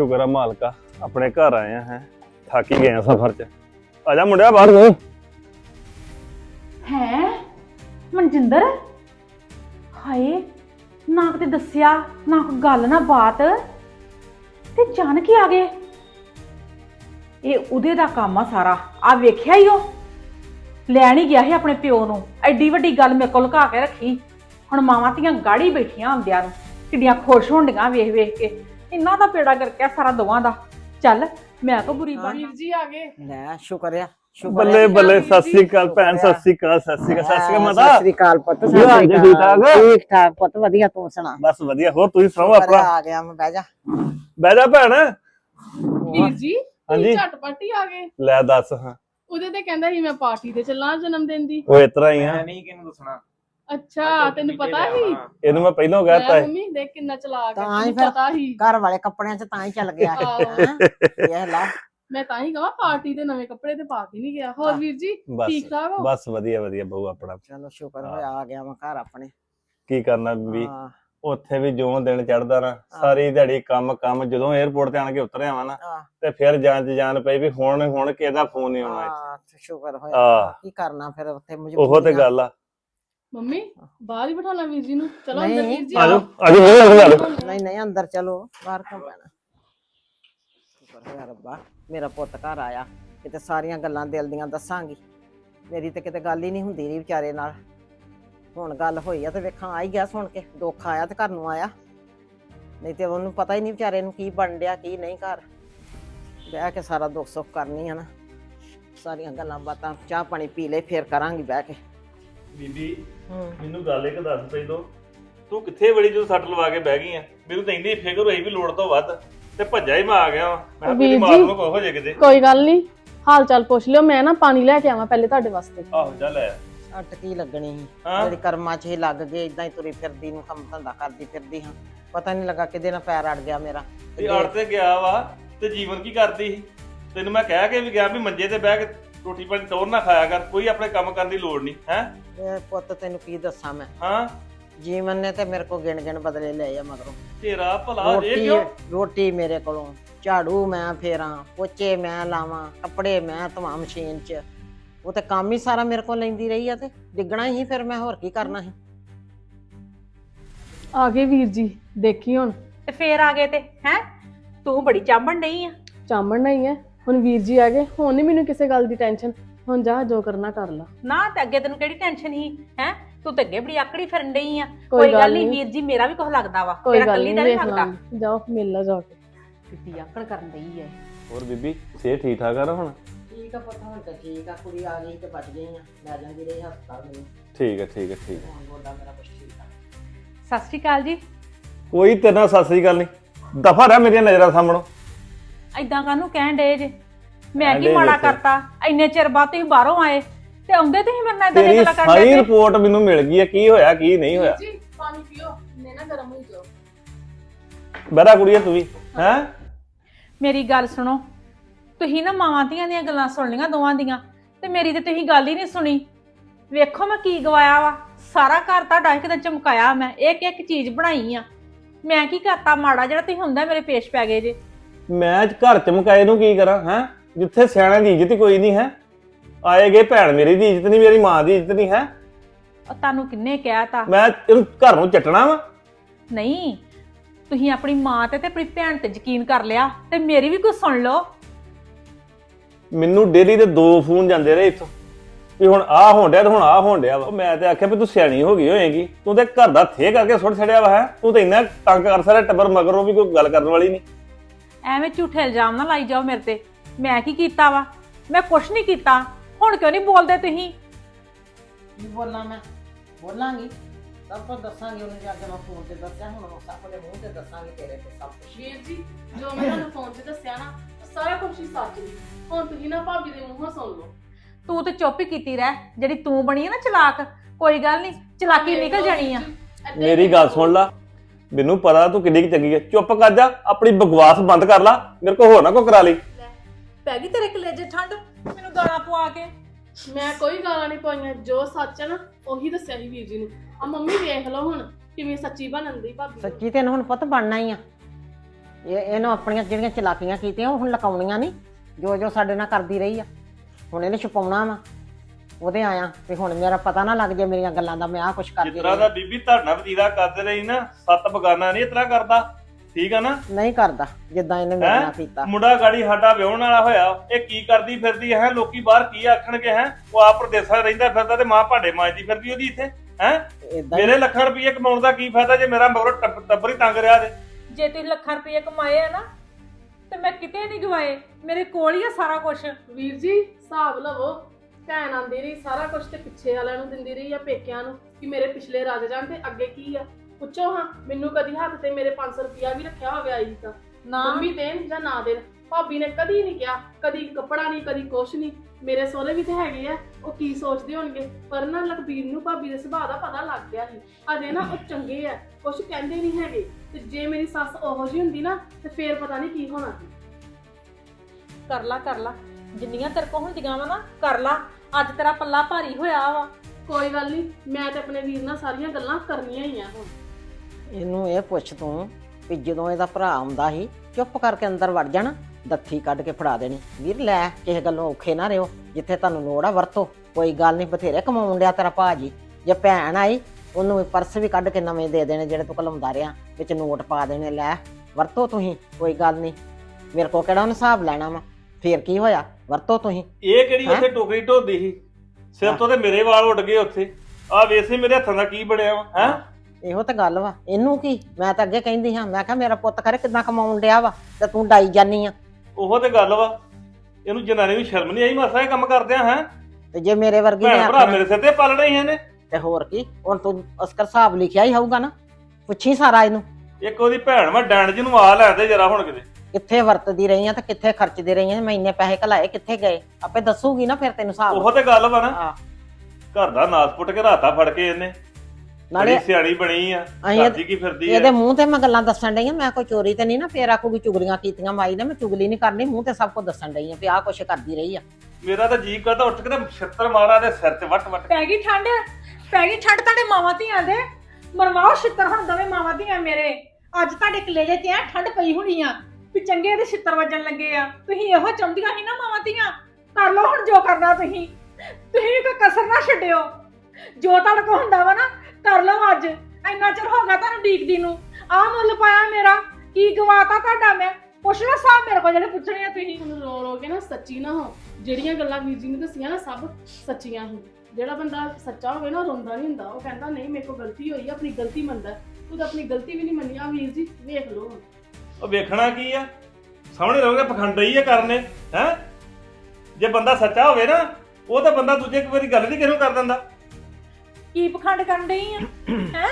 ਸ਼ੁਕਰ ਆ ਮਾਲਕਾ, ਆਪਣੇ ਘਰ ਆਏ ਆ, ਹੈ। ਥੱਕ ਹੀ ਗਏ ਆ ਸਫ਼ਰ 'ਚ। ਆ ਜਾ ਮੁੰਡਿਆ, ਬਾਹਰ ਨੂੰ ਹੈ? ਮਨਜਿੰਦਰ? ਹਾਏ, ਨਾ ਕਿਤੇ ਦੱਸਿਆ, ਨਾ ਕੋਈ ਗੱਲ, ਨਾ ਬਾਤ। ਤੇ ਜਾਣ ਕੇ ਆ ਗਏ? ਇਹ ਉਹਦੇ ਦਾ ਕੰਮ ਆ ਸਾਰਾ। ਆ ਵੇਖਿਆ ਹੀ ਉਹ? ਲੈਣ ਹੀ ਗਿਆ ਸੀ ਆਪਣੇ ਪਿਓ ਨੂੰ। ਐਡੀ ਵੱਡੀ ਗੱਲ ਮੇਰੇ ਕੋਲ ਲੁਕਾ ਕੇ ਰੱਖੀ। ਹੁਣ ਮਾਵਾਂ ਧੀਆਂ ਗਾੜੀ ਬੈਠੀਆਂ ਹੁੰਦਿਆਂ ਨੂੰ। ਕਿੱਡੀਆਂ ਖੁਸ਼ ਹੁੰਦੀਆਂ ਵੇਖ ਵੇਖ ਕੇ। ਇੰਨਾ ਦਾ ਪੇੜਾ ਕਰਕੇ ਸਾਰਾ ਦੋਵਾਂ ਦਾ। ਚੱਲ ਮੈਂ ਕੋ ਬੁਰੀ ਬਣੀ ਵੀਰ ਜੀ ਆ ਗਏ। ਲੈ ਸ਼ੁਕਰ ਆ ਸ਼ੁਕਰ ਬੱਲੇ ਬੱਲੇ ਸਤਿ ਸ੍ਰੀ ਅਕਾਲ ਭੈਣ ਸਤਿ ਸ੍ਰੀ ਅਕਾਲ ਸਤਿ ਸ੍ਰੀ ਅਕਾਲ ਸਤਿ ਸ੍ਰੀ ਅਕਾਲ ਮਾਤਾ। ਸਤਿ ਸ੍ਰੀ ਅਕਾਲ ਪੁੱਤ ਕੀ ਹਾਲ ਜੀ, ਠੀਕ ਠਾਕ? ਠੀਕ ਠਾਕ ਪੁੱਤ ਵਧੀਆ ਤੂੰ ਸੁਣਾ? ਬਸ ਵਧੀਆ ਹੋਰ ਤੁਸੀਂ ਸੁਣਾਓ ਆਪਣਾ? ਆ ਗਿਆ ਮੈਂ ਬਹਿ ਜਾ। ਬਹਿ ਜਾ ਭੈਣ। ਵੀਰ ਜੀ ਹਾਂਜੀ। ਝਟਪਟ ਹੀ ਆ ਗਏ। ਲੈ ਦੱਸ ਹਾਂ। ਉਹਦੇ ਤੇ ਕਹਿੰਦਾ ਸੀ ਮੈਂ ਪਾਰਟੀ ਤੇ ਚੱਲਾਂ ਜਨਮ ਦਿਨ ਦੀ। ਉਹ ਇਤਰਾ ਹੀ ਆ। ਮੈਂ ਨਹੀਂ ਕਿਹਨੂੰ ਦੱਸਣਾ। ਅੱਛਾ ਤੈਨੂੰ ਪਤਾ ਸੀ? ਇਹਨੂੰ ਮੈਂ ਪਹਿਲਾਂ ਕਹਿਤਾ ਹੈ ਮੰਮੀ ਦੇਖ ਕਿੰਨਾ ਚਲਾਕ ਹੈ ਤਾਂ ਹੀ ਫਿਰ- ਪਤਾ ਸੀ। ਘਰ ਵਾਲੇ ਕੱਪੜਿਆਂ 'ਚ ਤਾਂ ਹੀ ਚੱਲ ਗਿਆ? ਇਹ ਲਾ। ਮੈਂ ਤਾਂ ਹੀ ਕਹਾਂ ਪਾਰਟੀ ਤੇ ਨਵੇਂ ਕੱਪੜੇ ਤੇ ਪਾ ਕੇ ਨਹੀਂ ਗਿਆ। ਹੋਰ। ਵੀਰ ਜੀ ਬਸ ਠੀਕ ਠਾਕ ਹੋ? ਬਸ ਵਧੀਆ ਵਧੀਆ ਬਹੂ ਆਪਣਾ। ਚਲੋ ਸ਼ੁਕਰ ਹੋਇਆ ਆ ਗਿਆ ਮੈਂ ਘਰ ਆਪਣੇ। ਕੀ ਕਰਨਾ ਵੀ ਉੱਥੇ ਵੀ ਜਿਉਂ ਦਿਨ ਚੜਦਾ ਨਾ ਸਾਰੀ ਦਿਹਾੜੀ ਕੰਮ ਕੰਮ ਜਦੋਂ 에어ਪੋਰਟ ਤੇ ਆਣ ਕੇ ਉਤਰਿਆ ਵਾਂ ਨਾ ਤੇ ਫਿਰ ਜਾਣ ਚ ਜਾਣ ਪਈ ਵੀ ਹੁਣ ਹੁਣ ਕਿਹਦਾ ਫੋਨ ਨਹੀਂ ਆਉਣਾ ਇੱਥੇ। ਸ਼ੁਕਰ ਹੋਇਆ। ਕੀ ਕਰਨਾ ਫਿਰ ਉੱਥੇ ਉਹੋ ਤੇ। ਗੱਲ ਆ। ਮੰਮੀ ਬਾਹਰ ਹੀ ਬਿਠਾਣਾ ਵੀਰ ਜੀ ਨੂੰ। ਚਲੋ ਅੰਦਰ ਨਹੀਂ। ਵੀਰ ਜੀ ਆਜੋ ਆਜੋ ਮੇਰੇ ਨਾਲ ਗੱਲ ਨਹੀਂ ਨਹੀਂ ਅੰਦਰ ਚਲੋ ਬਾਹਰ ਕਿਉਂ ਪੈਣਾ? ਸ਼ੁਕਰ ਹੋਇਆ ਰੱਬਾ ਮੇਰਾ ਪੁੱਤ ਘਰ ਆਇਆ। ਕਿਤੇ ਸਾਰੀਆਂ ਗੱਲਾਂ ਦਿਲ ਦੀਆਂ ਦੱਸਾਂਗੀ। ਮੇਰੀ ਤੇ ਕਿਤੇ ਗੱਲ ਹੀ ਨਹੀਂ ਹੁੰਦੀ ਰਹੀ ਵਿਚਾਰੇ ਨਾਲ। ਹੁਣ ਗੱਲ ਹੋਈ ਆ ਤੇ ਵੇਖਾਂ ਆ ਹੀ ਗਿਆ ਸੁਣ ਕੇ। ਦੁੱਖ ਆਇਆ ਤੇ ਘਰ ਨੂੰ ਆਇਆ। ਨਹੀਂ ਤੇ ਉਹਨੂੰ ਪਤਾ ਹੀ ਨਹੀਂ ਵਿਚਾਰੇ ਨੂੰ ਕੀ ਬਣ ਡਿਆ ਕੀ ਨਹੀਂ ਘਰ। ਬਹਿ ਕੇ ਸਾਰਾ ਦੁੱਖ ਸੁੱਖ ਕਰਨੀ ਆ ਨਾ। ਸਾਰੀਆਂ ਗੱਲਾਂ ਬਾਤਾਂ ਚਾਹ ਪਾਣੀ ਪੀ ਲੈ ਫੇਰ ਕਰਾਂਗੀ ਬਹਿ ਕੇ। ਬੀਬੀ ਹੂੰ। ਮੈਨੂੰ ਗੱਲ ਇੱਕ ਦੱਸ ਪਹਿਲੋ ਤੂੰ ਕਿੱਥੇ ਵੜੀ ਜਦੋਂ ਸੱਟ ਲਵਾ ਕੇ ਬਹਿ ਗਈ ਆ? ਮੈਨੂੰ ਤਾਂ ਇੰਨੀ ਫਿਕਰ ਹੋਈ ਵੀ ਲੋੜ ਤੋਂ ਵੱਧ ਤੇ ਭੱਜਾ ਹੀ ਮੈਂ ਆ ਗਿਆ ਵਾਂ। ਮੈਂ ਕਿਹਾ ਵੀਰ ਮਾਰ ਜੀ। ਨੂੰ ਕੋਈ ਹੋ ਜੇ ਕਿਤੇ। ਕੋਈ ਗੱਲ ਨਹੀਂ ਹਾਲ ਚਾਲ ਪੁੱਛ ਲਿਓ ਮੈਂ ਨਾ ਪਾਣੀ ਲੈ ਕੇ ਆਵਾਂ ਪਹਿਲੇ ਤੁਹਾਡੇ ਵਾਸਤੇ। ਆਹੋ ਜਾ ਲੈ ਅੱਟ ਕੀ ਲੱਗਣੀ ਸੀ? ਹਾਂ। ਜਿਹੜੀ ਕਰਮਾਂ 'ਚ ਹੀ ਲੱਗ ਗਏ ਇਦਾਂ ਹੀ ਤੁਰੀ ਫਿਰਦੀ ਨੂੰ ਕੰਮ ਧੰਦਾ ਕਰਦੀ ਫਿਰਦੀ ਹਾਂ। ਪਤਾ ਨਹੀਂ ਲੱਗਾ ਕਿਹਦੇ ਨਾਲ ਪੈਰ ਅੜ ਗਿਆ ਮੇਰਾ। ਤੇ ਅੜ ਤੇ ਗਿਆ ਵਾ ਤੇ ਜੀਵਨ ਕੀ ਕਰਦੀ ਸੀ? ਤੈਨੂੰ ਮੈਂ ਕਹਿ ਕੇ ਵੀ ਗਿਆ ਵੀ ਮੰਜੇ ਤੇ ਬਹਿ ਕੇ ਰੋਟੀ ਪਾਣੀ ਟੋਰ ਨਾ ਖਾਇਆ ਕਰ ਕੋਈ ਆਪਣੇ ਕੰਮ ਕਰਨ ਦੀ ਲੋੜ ਨਹੀਂ ਹੈ? ਇਹ ਪੁੱਤ ਤੈਨੂੰ ਕੀ ਦੱਸਾਂ ਮੈਂ? ਹਾਂ? ਜੀਵਨ ਨੇ ਤੇ ਮੇਰੇ ਕੋਲ ਗਿਣ ਗਿਣ ਬਦਲੇ ਲਏ ਆ ਮਗਰੋਂ। ਤੇਰਾ ਭਲਾ ਰੋਟੀ ਕਿਉਂ? ਰੋਟੀ ਮੇਰੇ ਕੋਲੋਂ ਝਾੜੂ ਮੈਂ ਫੇਰਾਂ ਪੋਚੇ ਮੈਂ ਲਾਵਾਂ ਕੱਪੜੇ ਮੈਂ ਧਵਾਂ ਮਸ਼ੀਨ 'ਚ। ਉਹ ਤੇ ਕੰਮ ਹੀ ਸਾਰਾ ਮੇਰੇ ਕੋਲ ਲੈਂਦੀ ਰਹੀ ਆ ਤੇ ਡਿੱਗਣਾ ਹੀ ਫਿਰ ਮੈਂ ਹੋਰ ਕੀ ਕਰਨਾ ਸੀ? ਆ ਗਏ ਵੀਰ ਜੀ ਦੇਖੀ ਹੁਣ। ਤੇ ਫੇਰ ਆ ਗਏ ਤੇ ਹੈ? ਤੂੰ ਬੜੀ ਚਾਂਬਣ ਨਹੀਂ ਆ। ਚਾਮਣ ਨਹੀਂ ਹੈ ਹੁਣ ਵੀਰ ਜੀ ਆ ਗਏ ਹੁਣ ਨਹੀਂ ਮੈਨੂੰ ਕਿਸੇ ਗੱਲ ਦੀ ਟੈਨਸ਼ਨ ਹੁਣ ਜਾ ਜੋ ਕਰਨਾ ਕਰ ਲਾ। ਨਾ ਤੇ ਅੱਗੇ ਤੈਨੂੰ ਕਿਹੜੀ ਟੈਨਸ਼ਨ ਸੀ ਹੈ? ਤੂੰ ਤੇ ਅੱਗੇ ਬੜੀ ਆਕੜੀ ਫਿਰਨ ਡਈ ਆ। ਕੋਈ ਕੋਈ ਗੱਲ ਗੱਲ ਨਹੀਂ। ਵੀਰ ਜੀ ਮੇਰਾ ਵੀ ਕੁਝ ਲੱਗਦਾ ਵਾ। ਕੋਈ ਗੱਲ ਕੱਲੀ ਨਹੀਂ ਦਾ ਨਹੀਂ ਵੇਖ ਲੱਗਦਾ। ਲਾਂਗੇ। ਜਾਓ ਮਿਲ ਲਾ ਜਾ ਕੇ। ਕਿੱਡੀ ਆਕੜ ਕਰਨ ਡਈ ਐ। ਹੋਰ ਬੀਬੀ ਸੇ ਠੀਕ ਠਾਕ ਆ ਨਾ ਹੁਣ? ਠੀਕ ਆ ਪੁੱਤ ਹੁਣ ਤਾਂ ਠੀਕ ਆ ਕੁੜੀ ਆ ਗਈ ਤੇ ਬਚ ਗਈ ਆ। ਲੈ ਜਾਂਦੀ ਰਹੀ ਹਸਪਤਾਲ ਮੈਨੂੰ। ਠੀਕ ਹੈ ਠੀਕ ਹੈ ਠੀਕ ਹੈ ਹੁਣ ਗੋਡਾ ਮੇਰਾ ਕੁਛ ਠੀਕ ਆ। ਸਤਿ ਸ਼੍ਰੀ ਅਕਾਲ ਜੀ। ਕੋਈ ਤੇਰੇ ਨਾਲ ਸਤਿ ਸ੍ਰੀ ਅਕਾਲ ਨਹੀਂ ਦਫਾ ਰਹਿ ਮੇਰੀਆਂ ਨਜ਼ਰਾਂ ਸਾਹਮਣੋਂ। ਐਦਾਂ ਕਾਹਨੂੰ ਕਹਿਣ ਡੇ ਜੇ? ਮੈਂ ਕੀ ਮਾੜਾ। ਕਰਤਾ? ਇੰਨੇ ਚਿਰ ਬਾਅਦ ਤੁਸੀਂ ਬਾਹਰੋਂ ਆਏ ਤੇ ਆਉਂਦੇ ਤੁਸੀਂ ਮੇਰੇ ਨਾਲ ਇਦਾਂ ਦੀਆਂ ਤੇਰੀ ਗੱਲਾਂ ਸਾਰੀ ਰਿਪੋਰਟ ਮੈਨੂੰ ਮਿਲ ਗਈ ਹੈ ਕੀ ਹੋਇਆ ਕੀ ਨਹੀਂ ਹੋਇਆ? ਜੀ ਪਾਣੀ ਪੀਓ ਨੇ ਨਾ ਗਰਮ ਹੋਈ ਜਾਓ ਬਹਿਰਾ ਕੁੜੀਏ ਤੂੰ ਵੀ ਹੈ? ਮੇਰੀ ਗੱਲ ਸੁਣੋ ਤੁਸੀਂ ਨਾ ਮਾਵਾਂ ਧੀਆਂ ਦੀਆਂ ਗੱਲਾਂ ਸੁਣ ਲਈਆਂ ਦੋਵਾਂ ਦੀਆਂ ਤੇ ਮੇਰੀ ਤੇ ਤੁਸੀਂ ਗੱਲ ਹੀ ਨਹੀਂ ਸੁਣੀ। ਵੇਖੋ ਮੈਂ ਕੀ ਗਵਾਇਆ ਵਾ ਸਾਰਾ ਘਰ ਤੁਹਾਡਾ ਇੱਕ ਦਿਨ ਚਮਕਾਇਆ ਮੈਂ ਇੱਕ ਇੱਕ ਚੀਜ਼ ਬਣਾਈ ਆ। ਮੈਂ ਕੀ ਕਰਤਾ ਮਾੜਾ ਜਿਹੜਾ ਤੁਸੀਂ ਹੁੰਦਾ ਮੇਰੇ ਪੇਸ਼ ਪੈ ਗਏ ਜੇ। ਮੈਂ ਅੱਜ ਘਰ ਚਮਕਾਏ ਨੂੰ ਕੀ ਕਰਾਂ ਹੈ? ਜਿੱਥੇ ਸਿਆਣਿਆਂ ਦੀ ਇੱਜ਼ਤ ਹੀ ਕੋਈ ਨਹੀਂ ਹੈ? ਆਏਗੇ ਭੈਣ ਮੇਰੀ ਦੀ ਇੱਜ਼ਤ ਨਹੀਂ ਮੇਰੀ ਮਾਂ ਦੀ ਇੱਜ਼ਤ ਨਹੀਂ ਹੈ? ਉਹ ਤੁਹਾਨੂੰ ਕਿੰਨੇ ਕਹਿਤਾ ਮੈਂ ਇਹਨੂੰ ਘਰ ਨੂੰ ਚੱਟਣਾ ਵਾ? ਨਹੀਂ ਤੁਸੀਂ ਆਪਣੀ ਮਾਂ ਤੇ ਤੇ ਆਪਣੀ ਭੈਣ ਤੇ ਯਕੀਨ ਕਰ ਲਿਆ ਤੇ ਮੇਰੀ ਵੀ ਕੁਝ ਸੁਣ ਲਓ। ਮੈਨੂੰ ਡੇਲੀ ਦੇ ਦੋ ਫੋਨ ਜਾਂਦੇ ਰਹੇ ਇੱਥੋਂ ਵੀ ਹੁਣ ਆਹ ਹੋਣ ਡਿਆ ਤੇ ਹੁਣ ਆਹ ਹੋਣ ਡਿਆ ਵਾ। ਮੈਂ ਤੇ ਆਖਿਆ ਵੀ ਤੂੰ ਸਿਆਣੀ ਹੋ ਗਈ ਹੋਏਗੀ ਤੂੰ ਤੇ ਘਰ ਦਾ ਥੇ ਕਰਕੇ ਸੁੱਟ ਛੜਿਆ ਵਾ ਹੈ? ਤੂੰ ਤੇ ਇੰਨਾ ਤੰਗ ਕਰ ਸਾਰਾ ਟੱਬਰ ਮਗਰੋਂ ਵੀ ਕੋਈ ਗੱਲ ਕਰਨ ਵਾਲੀ ਨਹੀਂ। ਐਵੇਂ ਝੂਠੇ ਇਲਜ਼ਾਮ ਨਾ ਲਾਈ ਜਾਓ ਮੇਰੇ ਤੇ। ਮੈਂ ਕੀ ਕੀਤਾ ਵਾ? ਮੈਂ ਕੁਛ ਨਹੀਂ ਕੀਤਾ। ਹੁਣ ਕਿਉਂ ਨਹੀਂ ਬੋਲਦੇ ਤੁਸੀਂ? ਕੀ ਬੋਲਾਂ ਮੈਂ? ਬੋਲਾਂਗੀ? ਸਭ ਕੁਝ ਦੱਸਾਂਗੀ ਉਹਨੂੰ ਜਾ ਕੇ ਮੈਂ ਫੋਨ ਤੇ ਦੱਸਿਆ ਹੁਣ ਉਹ ਸਭ ਦੇ ਮੂੰਹ ਤੇ ਦੱਸਾਂਗੀ ਤੇਰੇ ਤੇ ਸਭ ਕੁਝ ਵੀਰ ਜੀ ਜੋ ਮੈਂ ਤੁਹਾਨੂੰ ਫੋਨ 'ਤੇ ਦੱਸਿਆ ਨਾ ਉਹ ਸਾਰਾ ਕੁਝ ਹੀ ਸੱਚ ਸੀ ਹੁਣ ਤੁਸੀਂ ਨਾ ਭਾਬੀ ਦੇ ਮੂੰਹੋਂ ਸੁਣ ਲਓ। ਤੂੰ ਤੇ ਚੁੱਪ ਹੀ ਕੀਤੀ ਰਹਿ। ਜਿਹੜੀ ਤੂੰ ਬਣੀ ਹੈ ਨਾ ਚਲਾਕ ਕੋਈ ਗੱਲ ਨਹੀਂ ਚਲਾਕੀ ਨਿਕਲ ਜਾਣੀ ਆ। ਏਦਾਂ ਹੀ ਮੇਰੀ ਗੱਲ ਸੁਣ ਲਾ। ਮੈਨੂੰ ਪਤਾ ਤੂੰ ਕਿੰਨੀ ਕੁ ਚੰਗੀ ਹੈ ਚੁੱਪ ਕਰ ਜਾ ਆਪਣੀ ਬਕਵਾਸ ਬੰਦ ਕਰ ਲਾ। ਮੇਰੇ ਕੋਲ ਹੋਰ ਨਾ ਕੋ ਕਰਾ ਲਈ। ਪੈ ਗਈ ਤੇਰੇ ਕਲੇਜੇ ਠੰਡ ਮੈਨੂੰ ਗਾਲਾਂ ਪਵਾ ਕੇ। ਮੈਂ ਕੋਈ ਗਾਲਾਂ ਨਹੀਂ ਪਾਈਆਂ ਜੋ ਸੱਚ ਹੈ ਨਾ ਉਹੀ ਦੱਸਿਆ ਸੀ ਵੀਰ ਜੀ ਨੂੰ। ਆ ਮੰਮੀ ਵੇਖ ਲਓ ਹੁਣ ਕਿਵੇਂ ਸੱਚੀ ਬਣਨ ਦੀ ਭਾਬੀ ਸੱਚੀ ਤੈਨੂੰ ਹੁਣ ਪੁੱਤ ਬਣਨਾ ਹੀ ਆ। ਇਹ ਇਹਨੂੰ ਆਪਣੀਆਂ ਜਿਹੜੀਆਂ ਚਲਾਕੀਆਂ ਕੀਤੀਆਂ ਉਹ ਹੁਣ ਲਕਾਉਣੀਆਂ ਨਹੀਂ। ਜੋ ਜੋ ਸਾਡੇ ਨਾਲ ਕਰਦੀ ਰਹੀ ਆ। ਹੁਣ ਇਹਨੇ ਛੁਪਾਉਣਾ ਵਾ। ਉਹਦੇ ਆਇਆ ਤੇ ਹੁਣ ਮੇਰਾ ਪਤਾ ਨਾ ਲੱਗ ਜੇ ਮੇਰੀਆਂ ਗੱਲਾਂ ਦਾ ਮੈਂ ਆਹ ਕੁਛ ਕਰਦੀ ਜਿਤਨਾ ਰਹੀ ਦਾ ਬੀਬੀ ਤੁਹਾਡਾ ਵਤੀਰਾ ਕਰਦੇ ਰਹੀ ਨਾ ਸੱਤ ਬਗਾਨਾ ਨਹੀਂ ਇਤਨਾ ਕਰਦਾ ਠੀਕ ਆ ਨਾ? ਨਹੀਂ ਕਰਦਾ ਜਿੱਦਾਂ ਇਹਨੇ ਮੇਰੇ ਨਾਲ ਹੈਂ? ਕੀਤਾ। ਮੁੰਡਾ ਗਾੜੀ ਸਾਡਾ ਵਿਆਹਣ ਵਾਲਾ ਹੋਇਆ ਇਹ ਕੀ ਕਰਦੀ ਫਿਰਦੀ ਹੈ? ਲੋਕੀ ਬਾਹਰ ਕੀ ਆਖਣਗੇ ਹੈ? ਉਹ ਆਪ ਪ੍ਰਦੇਸਾਂ ਰਹਿੰਦਾ ਫਿਰਦਾ ਤੇ ਮਾਂ ਭਾਂਡੇ ਮਾਂਜਦੀ ਫਿਰਦੀ ਉਹਦੀ ਇੱਥੇ ਹੈ? ਇਦਾਂ ਮੇਰੇ ਲੱਖਾਂ ਰੁਪਏ ਕਮਾਉਣ ਦਾ ਕੀ ਫਾਇਦਾ ਜੇ ਮੇਰਾ ਮਗਰੋਂ ਟੱਬ- ਟੱਬਰ ਹੀ ਤੰਗ ਰਿਹਾ ਤੇ ਜੇ ਤੁਸੀਂ ਲੱਖਾਂ ਰੁਪਏ ਕਮਾਏ ਆ ਨਾ ਤੇ ਮੈਂ ਕਿਤੇ ਨਹੀਂ ਗਵਾਏ। ਮੇਰੇ ਕੋਲ ਹੀ ਆ ਸਾਰਾ ਕੁਝ ਵੀਰ ਜੀ ਹਿਸਾਬ ਲਵੋ। ਭੈਣ ਆਂਦੀ ਰਹੀ ਸਾਰਾ ਕੁਝ ਤੇ ਪਿੱਛੇ ਵਾਲਿਆਂ ਨੂੰ ਦਿੰਦੀ ਰਹੀ ਆ ਪੇਕਿਆਂ ਨੂੰ ਕਿ ਮੇਰੇ ਪਿਛਲੇ ਰਾਜ ਜਾਣ ਤੇ ਅੱਗੇ ਕੀ ਆ? ਪੁੱਛੋ ਹਾਂ ਮੈਨੂੰ ਕਦੀ ਹੱਥ ਤੇ ਮੇਰੇ 500 ਰੁਪਿਆ ਵੀ ਰੱਖਿਆ ਹੋਵੇ ਆਈ ਤਾਂ ਨਾ। ਮੰਮੀ ਦੇਣ ਜਾਂ ਨਾ ਦੇਣ? ਭਾਬੀ ਨੇ ਕਦੀ ਨਹੀਂ ਕਿਹਾ ਕਦੀ ਕੱਪੜਾ ਨਹੀਂ ਕਦੀ ਕੁਛ ਨਹੀਂ। ਮੇਰੇ ਸਹੁਰੇ ਵੀ ਤੇ ਹੈਗੇ ਆ ਉਹ ਕੀ ਸੋਚਦੇ ਹੋਣਗੇ? ਪਰ ਨਾ ਲਖਬੀਰ ਨੂੰ ਭਾਬੀ ਦੇ ਸੁਭਾਅ ਦਾ ਪਤਾ ਲੱਗ ਗਿਆ ਸੀ। ਅਜੇ ਨਾ ਉਹ ਚੰਗੇ ਆ ਕੁਛ ਕਹਿੰਦੇ ਨਹੀਂ ਹੈਗੇ। ਤੇ ਜੇ ਮੇਰੀ ਸੱਸ ਉਹੋ ਜਿਹੀ ਹੁੰਦੀ ਨਾ ਤੇ ਫੇਰ ਪਤਾ ਨਹੀਂ ਕੀ ਹੋਣਾ ਸੀ। ਕਰ ਲਾ ਕਰ ਲਾ। ਜਿੰਨੀਆਂ ਤੇਰੇ ਕੋਲ ਹੁੰਦੀਆਂ ਵਾ ਨਾ ਕਰ ਲਾ। ਅੱਜ ਤੇਰਾ ਪੱਲਾ ਭਾਰੀ ਹੋਇਆ ਵਾ। ਕੋਈ ਗੱਲ ਨਹੀਂ ਮੈਂ ਤੇ ਆਪਣੇ ਵੀਰ ਨਾਲ ਸਾਰੀਆਂ ਗੱਲਾਂ ਕਰਨੀਆਂ ਹੀ ਆ ਹੁਣ। ਇਹਨੂੰ ਇਹ ਪੁੱਛ ਤੂੰ ਵੀ ਜਦੋਂ ਇਹਦਾ ਭਰਾ ਆਉਂਦਾ ਸੀ ਚੁੱਪ ਕਰਕੇ ਅੰਦਰ ਵੜ ਜਾਣਾ ਦੱਥੀ ਕੱਢ ਕੇ ਫੜਾ ਦੇਣੀ। ਵੀਰ ਲੈ ਕਿਸੇ ਗੱਲੋਂ ਔਖੇ ਨਾ ਰਿਓ ਜਿੱਥੇ ਤੁਹਾਨੂੰ ਲੋੜ ਆ ਵਰਤੋ। ਕੋਈ ਗੱਲ ਨਹੀਂ ਬਥੇਰੇ ਕਮਾਉਣ ਡਿਆ ਤੇਰਾ ਭਾਜੀ। ਜੇ ਭੈਣ ਆਈ ਉਹਨੂੰ ਵੀ ਪਰਸ ਵੀ ਕੱਢ ਕੇ ਨਵੇਂ ਦੇ ਦੇਣੇ ਜਿਹੜੇ ਤੂੰ ਘਲਾਉਂਦਾ ਰਿਆ ਵਿੱਚ ਨੋਟ ਪਾ ਦੇਣੇ ਲੈ ਵਰਤੋ ਤੁਸੀਂ ਕੋਈ ਗੱਲ ਨਹੀਂ। ਮੇਰੇ ਕੋ ਕਿਹੜਾ ਉਹਨੇ ਹਿਸਾਬ ਲੈਣਾ ਵਾ? ਫੇਰ ਕੀ ਹੋਇਆ? ਵਰਤੋ ਤੁਸੀਂ। ਇਹ ਕਿਹੜੀ ਹੈਂ? ਉੱਥੇ ਟੋਕਰੀ ਢੋਦੀ ਸੀ? ਸਿਰ ਤੋਂ ਤੇ ਮੇਰੇ ਵਾਲ ਉੱਡ ਗਏ ਉੱਥੇ। ਆ ਵੇਸੇ ਮੇਰੇ ਹੱਥਾਂ ਦਾ ਕੀ ਬਣਿਆ ਵਾ ਹੈ? ਇਹੋ ਤਾਂ ਗੱਲ ਵਾ। ਇਹਨੂੰ ਕੀ? ਮੈਂ ਤਾਂ ਅੱਗੇ ਕਹਿੰਦੀ ਹਾਂ ਮੈਂ ਕਿਹਾ ਮੇਰਾ ਪੁੱਤ ਕਰੇ ਕਿਦਾਂ ਕਮਾਉਣ ਡਿਆ ਵਾ ਤੇ ਤੂੰ ਡਾਈ ਜਾਨੀ ਆ। ਉਹੋ ਤੇ ਗੱਲ ਵਾ। ਇਹਨੂੰ ਜਨਾਨੀ ਨੂੰ ਸ਼ਰਮ ਨਹੀਂ ਆਈ ਮਾਸਾ ਇਹ ਕੰਮ ਕਰਦਿਆਂ ਹੈ? ਤੇ ਜੇ ਮੇਰੇ ਵਰਗੀ ਨੇ ਭੈਣ ਭਰਾ ਆਖਣਾ ਮੇਰੇ ਸਿਰ ਤੇ ਪਾਲਣਾ ਹੀ ਇਹਨੇ। ਤੇ ਹੋਰ ਕੀ? ਹੁਣ ਤੂੰ ਅਸਕਰ ਹਿਸਾਬ ਲਿਖਿਆ ਹੀ ਹੋਊਗਾ ਨਾ। ਪੁੱਛੀ ਸਾਰਾ ਇਹਨੂੰ। ਇੱਕ ਉਹਦੀ ਭੈਣ ਵਾ ਡੈਣ ਜੀ ਨੂੰ ਆ ਲੈਂਦੇ ਜਰਾ ਹੁਣ ਕਿਤੇ। ਕਿੱਥੇ ਵਰਤਦੀ ਰਹੀ ਆ ਤੇ ਕਿੱਥੇ ਖਰਚਦੀ ਰਹੀ ਆ ਮੈਂ ਇੰਨੇ ਪੈਸੇ ਘਲਾਏ ਕਿੱਥੇ ਗਏ? ਆਪੇ ਦੱਸੂਗੀ ਨਾ ਫਿਰ ਤੈਨੂੰ ਹਿਸਾਬ। ਉਹੋ ਤੇ ਗੱਲ ਵਾ ਨਾ। ਘਰ ਦਾ ਨਾਸ ਪੁੱਟ ਕੇ ਰਾਤਾ ਫੜ ਕੇ ਇਹਨੇ। ਨਾਲੇ ਬੜੀ ਸਿਆਣੀ ਬਣੀ ਆ ਅਸੀਂ ਕੀ ਫਿਰਦੀ ਇਹਦੇ ਆ ਮੂੰਹ ਤੇ ਮੈਂ ਗੱਲਾਂ ਦੱਸਣ ਡਈ ਆ ਮੈਂ ਕੋਈ ਚੋਰੀ ਤੇ ਨਹੀਂ ਨਾ ਫੇਰ ਆਖੂਗੀ ਚੁਗਲੀਆਂ ਕੀਤੀਆਂ ਮਾਈ ਨੇ ਮੈਂ ਚੁਗਲੀ ਨਹੀਂ ਕਰਨੀ ਮੂੰਹ ਤੇ ਸਭ ਕੁਝ ਦੱਸਣ ਡਈ ਆ ਵੀ ਆਹ ਕੁਛ ਕਰਦੀ ਰਹੀ ਆ। ਮੇਰਾ ਤਾਂ ਜੀ ਕਰਦਾ ਉੱਠ ਕੇ ਤੇ ਛੱਤਰ ਮਾਰਾ ਦੇ ਸਿਰ ਤੇ ਵੱਟ ਵੱਟ ਪੈ ਗਈ ਠੰਡ ਪੈ ਗਈ ਠੰਡ ਤੁਹਾਡੇ ਮਾਵਾਂ ਧੀਆਂ ਦੇ। ਮਰਵਾਓ ਛਿੱਤਰ ਹੁਣ ਦਵੇਂ ਮਾਵਾਂ ਧੀਆਂ ਮੇਰੇ। ਅੱਜ ਤੁਹਾਡੇ ਕਲੇਜੇ ਤੇ ਆ ਠੰਡ ਪਈ ਹੋਣੀ ਆ। ਵੀ ਚੰਗੇ ਦੇ ਛਿੱਤਰ ਵੱਜਣ ਲੱਗੇ ਆ। ਤੁਸੀਂ ਇਹੋ ਚਾਹੁੰਦੀਆਂ ਸੀ ਨਾ ਮਾਵਾਂ ਧੀਆਂ? ਕਰ ਲਓ ਹੁਣ ਜੋ ਕਰਨਾ ਤੁਸੀਂ। ਤੁਸੀਂ ਵੀ ਕੋਈ ਕਸਰ ਨਾ ਛੱਡਿਓ। ਜੋ ਤੁਹਾਡੇ ਕੋਲ ਹੁੰਦਾ ਵਾ ਨਾ, ਕਰ ਲਓ ਅੱਜ। ਇੰਨਾ ਚਿਰ ਹੋ ਗਿਆ ਤੁਹਾਨੂੰ ਡੀਕਦੀ ਨੂੰ। ਆਹ ਮੁੱਲ ਪਾਇਆ ਮੇਰਾ। ਕੀ ਗਵਾਤਾ ਤੁਹਾਡਾ ਮੈਂ? ਪੁੱਛ ਲਓ ਸਾਹਿਬ ਮੇਰੇ ਕੋਲ ਜਿਹੜੇ ਪੁੱਛਣੇ ਆ ਤੁਸੀਂ। ਹੁਣ ਰੋ ਰੋ ਕੇ ਨਾ ਸੱਚੀ ਨਾ ਹੋ। ਜਿਹੜੀਆਂ ਗੱਲਾਂ ਵੀਰ ਜੀ ਨੇ ਦੱਸੀਆਂ ਨਾ, ਸਭ ਸੱਚੀਆਂ ਹੀ। ਜਿਹੜਾ ਬੰਦਾ ਸੱਚਾ ਹੋਵੇ ਨਾ, ਰੋਂਦਾ ਨਹੀਂ ਹੁੰਦਾ। ਉਹ ਕਹਿੰਦਾ, ਨਹੀਂ, ਮੇਰੇ ਕੋਲ ਗਲਤੀ ਹੋਈ ਆ, ਆਪਣੀ ਗਲਤੀ ਮੰਨਦਾ। ਤੂੰ ਤਾਂ ਆਪਣੀ ਗਲਤੀ ਵੀ ਨਹੀਂ ਮੰਨੀ। ਆ ਵੀਰ ਜੀ, ਵੇਖ ਲਓ ਉਹ ਵੇਖਣਾ ਕੀ ਆ? ਸਾਹਮਣੇ ਰਹੋਗੇ ਪਖੰਡ ਹੀ ਆ ਕਰਨੇ ਹੈ? ਜੇ ਬੰਦਾ ਸੱਚਾ ਹੋਵੇ ਨਾ ਉਹ ਤਾਂ ਬੰਦਾ ਦੂਜੇ ਇੱਕ ਵਾਰੀ ਗੱਲ ਨਹੀਂ ਕਿਹਨੂੰ ਕਰ ਦਿੰਦਾ? ਕੀ ਪਖੰਡ ਕਰਨ ਡਈ ਆ? ਹੈ?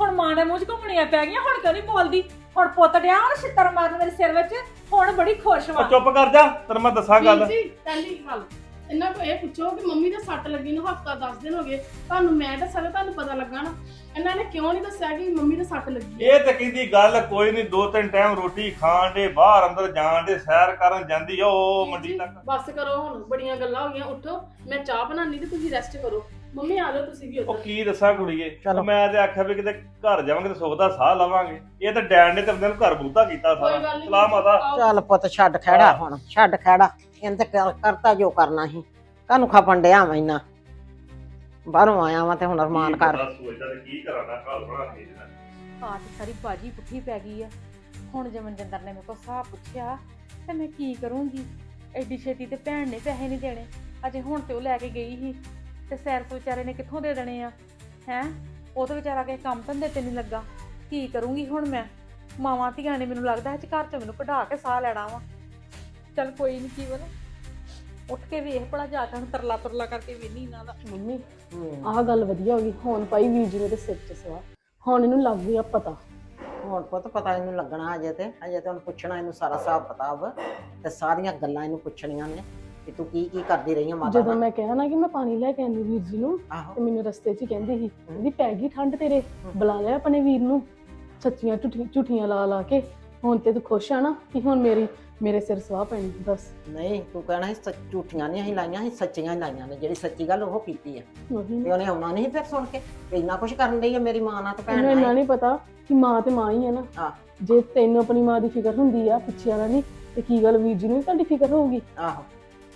ਹੁਣ ਮਾਂ ਦੇ ਮੂੰਹ 'ਚ ਘੁੰਮਣੀਆਂ ਪੈ ਗਈਆਂ ਹੁਣ ਕਿਉਂ ਨਹੀਂ ਬੋਲਦੀ? ਹੁਣ ਪੁੱਤ ਡਿਆ ਹੁਣ ਛਿੱਤਰ ਮਾਰਨ ਮੇਰੇ ਸਿਰ ਵਿੱਚ ਹੁਣ ਬੜੀ ਖੁਸ਼ ਵਾ। ਚੁੱਪ ਕਰ ਜਾ ਤੈਨੂੰ ਮੈਂ ਦੱਸਾਂ ਗੱਲ। ਜੀ ਪਹਿਲੀ ਗੱਲ। ਇਹਨਾਂ ਕੋ ਇਹ ਪੁੱਛੋ ਕਿ ਮੰਮੀ ਦੇ ਸੱਟ ਲੱਗੀ ਨੂੰ ਹਫਤਾ 10 ਦਿਨ ਹੋ ਗਏ ਤੁਹਾਨੂੰ ਮੈਂ ਦੱਸਾਂਗਾ ਤੁਹਾਨੂੰ ਪਤਾ ਲੱਗਾ ਨਾ। ਇਹਨਾਂ ਨੇ ਕਿਉਂ ਨਹੀਂ ਦੱਸਿਆ ਕਿ ਮੰਮੀ ਦੇ ਸੱਟ ਲੱਗੀ ਹੈ? ਇਹ ਤੇ ਕਹਿੰਦੀ ਗੱਲ ਕੋਈ ਨਹੀਂ ਦੋ ਤਿੰਨ ਟਾਈਮ ਰੋਟੀ ਖਾਣ ਦੇ ਬਾਹਰ ਅੰਦਰ ਜਾਣ ਦੇ ਸੈਰ ਕਰਨ ਜਾਂਦੀ ਆ ਉਹ ਮੰਡੀ ਤੱਕ। ਬਸ ਕਰੋ ਹੁਣ ਬੜੀਆਂ ਗੱਲਾਂ ਹੋ ਗਈਆਂ ਉੱਠੋ ਮੈਂ ਚਾਹ ਬਣਾਉਣੀ ਤੇ ਤੁਸੀਂ ਰੈਸਟ ਕਰੋ। ਮੰਮੀ ਆ ਜਾਓ ਤੁਸੀਂ ਵੀ ਉਹ ਉੱਧਰ ਕੀ ਦੱਸਾਂ ਕੁੜੀਏ? ਚਲੋ। ਮੈਂ ਤੇ ਆਖਿਆ ਵੀ ਕਿਤੇ ਘਰ ਜਾਵਾਂਗੇ ਤੇ ਸੁੱਖ ਦਾ ਸਾਹ ਲਵਾਂਗੇ। ਇਹ ਤਾਂ ਡੈਡ ਨੇ ਤੇ ਬੰਦੇ ਨੂੰ ਘਰ ਬੂਤਾ ਕੀਤਾ ਕੋਈ ਸਾਰਾ ਗੱਲ ਨਹੀਂ ਸਲਾਮ ਮਾਤਾ। ਚੱਲ ਪੁੱਤ ਛੱਡ ਖੜਾ ਹੁਣ ਛੱਡ ਖੜਾ ਇਹਨੇ ਤੇ ਕਰ- ਕਰਤਾ ਜੋ ਕਰਨਾ ਸੀ। ਕਾਹਨੂੰ ਖਪਣ ਡਿਆ ਮੈਂ ਇੰਨਾ? ਬਾਹਰੋਂ ਆਇਆ ਵਾਂ ਤੇ ਹੁਣ ਅਰਮਾਨ ਕਰ ਕੀ ਪਤਾ ਸੋਚਦਾ ਤੇ ਕੀ ਕਰਾਂਗਾ ਘਰ ਬਣਾ ਕੇ ਇਹਦੇ ਨਾਲ। ਆ ਤੇ ਸਾਰੀ ਬਾਜੀ ਪੁੱਠੀ ਪੈ ਗਈ ਆ। ਹੁਣ ਜੇ ਮਨਜਿੰਦਰ ਨੇ ਮੇਰੇ ਕੋਲ ਹਿਸਾਬ ਪੁੱਛਿਆ ਤੇ ਮੈਂ ਕੀ ਕਰੂੰਗੀ? ਐਡੀ ਛੇਤੀ ਤੇ ਭੈਣ ਨੇ ਪੈਸੇ ਨਹੀਂ ਦੇਣੇ। ਅਜੇ ਹੁਣ ਤੇ ਉਹ ਲੈ ਕੇ ਗਈ ਸੀ ਤੇ ਸੈਰਸ ਵਿਚਾਰੇ ਨੇ ਕਿੱਥੋਂ ਦੇ ਦੇਣੇ ਆ? ਹੈ? ਉਹ ਤਾਂ ਵਿਚਾਰਾ ਕੇ ਕੰਮ ਧੰਦੇ ਤੇ ਨਹੀਂ ਲੱਗਾ। ਕੀ ਕਰੂੰਗੀ ਹੁਣ ਮੈਂ? ਮਾਵਾਂ ਧੀਆਂ ਨੇ ਮੈਨੂੰ ਲੱਗਦਾ ਅੱਜ ਘਰ ਚੋਂ ਮੈਨੂੰ ਕਢਾ ਕੇ ਸਾਹ ਲੈਣਾ ਵਾ। ਚੱਲ ਕੋਈ ਨਹੀਂ ਕੀ ਬਣਾ ਉੱਠ ਕੇ ਵੇਖ ਭਲਾ ਜਾ ਕੇ ਹੁਣ ਤਰਲਾ ਤਰਲਾ ਕਰਕੇ ਵੇਨੀ ਇਹਨਾਂ ਦਾ। ਮੰਮੀ ਹੂੰ। ਆਹ ਗੱਲ ਵਧੀਆ ਹੋ ਗਈ ਹੁਣ ਪਾਈ ਵੀਰ ਜੀ ਮੇਰੇ ਸਿਰ 'ਚ ਸਵਾ। ਹੁਣ ਇਹਨੂੰ ਲੱਗ ਗਿਆ ਪਤਾ। ਹੁਣ ਪੁੱਤ ਪਤਾ ਇਹਨੂੰ ਲੱਗਣਾ ਅਜੇ ਤੇ ਅਜੇ ਤੇ ਉਹਨੂੰ ਪੁੱਛਣਾ ਇਹਨੂੰ ਸਾਰਾ ਹਿਸਾਬ ਪਤਾ ਵਾ ਤੇ ਸਾਰੀਆਂ ਗੱਲਾਂ ਇਹਨੂੰ ਪੁੱਛਣੀਆਂ ਨੇ ਕਿ ਤੂੰ ਕੀ ਕੀ ਕਰਦੀ ਰਹੀ ਆ ਮਾਤਾ ਜਦੋਂ ਨਾਲ? ਮੈਂ ਕਿਹਾ ਨਾ ਕਿ ਮੈਂ ਪਾਣੀ ਲੈ ਕੇ ਆਂਦੀ ਵੀਰ ਜੀ ਨੂੰ ਆਹੋ। ਤੇ ਮੈਨੂੰ ਰਸਤੇ 'ਚ ਹੀ ਕਹਿੰਦੀ ਸੀ ਕਹਿੰਦੀ ਪੈ ਗਈ ਠੰਡ ਤੇਰੇ ਬੁਲਾ ਲਿਆ ਆਪਣੇ ਵੀਰ ਨੂੰ ਸੱਚੀਆਂ ਝੂਠੀ- ਝੂਠੀਆਂ ਲਾ ਲਾ ਕੇ। ਹੁਣ ਤੇ ਤੂੰ ਖੁਸ਼ ਆ ਨਾ ਕਿ ਹੁਣ ਮੇਰੀ ਮੇਰੇ ਸਿਰ ਸਵਾਹ ਪੈਣੀ ਬਸ। ਨਹੀਂ ਤੂੰ ਕਹਿਣਾ ਸੀ ਸੱਚ ਝੂਠੀਆਂ ਨਹੀਂ ਅਸੀਂ ਲਾਈਆਂ ਸੀ ਸੱਚੀਆਂ ਹੀ ਲਾਈਆਂ ਨੇ ਜਿਹੜੀ ਸੱਚੀ ਗੱਲ ਉਹ ਕੀਤੀ ਹੈ ਉਹੀ ਤੇ ਉਹਨੇ ਆਉਣਾ ਨਹੀਂ ਫਿਰ ਸੁਣ ਕੇ ਵੀ ਇੰਨਾ ਕੁਝ ਕਰਨ ਲਈ ਹੈ ਮੇਰੀ ਮਾਂ ਨਾਲ ਤੇ ਭੈਣ ਮੈਨੂੰ ਇੰਨਾ। ਨਹੀਂ ਪਤਾ ਕਿ ਮਾਂ ਤੇ ਮਾਂ ਹੀ ਹੈ ਨਾ। ਹਾਂ। ਜੇ ਤੈਨੂੰ ਆਪਣੀ ਮਾਂ ਦੀ ਫਿਕਰ ਹੁੰਦੀ ਆ ਪਿੱਛੇ ਵਾਲਾ ਨਹੀਂ ਤੇ ਕੀ ਗੱਲ ਵੀਰ ਜੀ ਨੂੰ ਵੀ ਤੁਹਾਡੀ ਫਿਕਰ ਹੋਊਗੀ? ਆਹੋ।